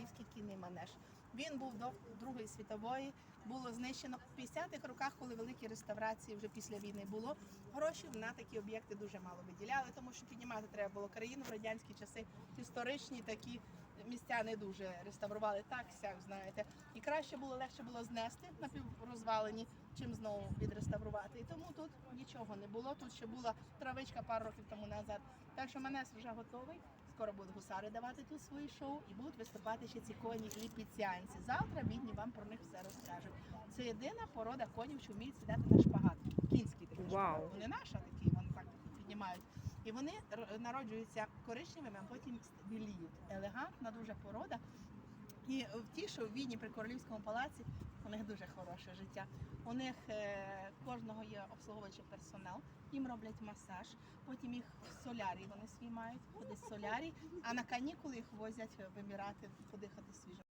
королівський кінний манеж. Він був до Другої світової, було знищено в 50-х роках, коли великі реставрації вже після війни було. Гроші на такі об'єкти дуже мало виділяли, тому що піднімати треба було країну в радянські часи. Історичні такі місця не дуже реставрували так, сяк знаєте. І краще було легше було знести напіврозвалені, чим знову відреставрувати. І тому тут нічого не було. Тут ще була травичка пару років тому назад. Так що мене вже готовий. Скоро будуть гусари давати тут свої шоу і будуть виступати ще ці коні ліпіціанці. Завтра бідні вам про них все розкажуть. Це єдина порода конів, що вміють сідати на шпагат. Кінський такий Вау. шпагат. Вони наша такі, вони так піднімають. І вони народжуються коричневими, а потім біліють. Елегантна дуже порода. І в ті, що в Відні при королівському палаці, у них дуже хороше життя. У них е, кожного є обслуговуючий персонал, їм роблять масаж, потім їх в солярій вони свій мають, ходить солярій, а на канікули їх возять в Емірати подихати свіжим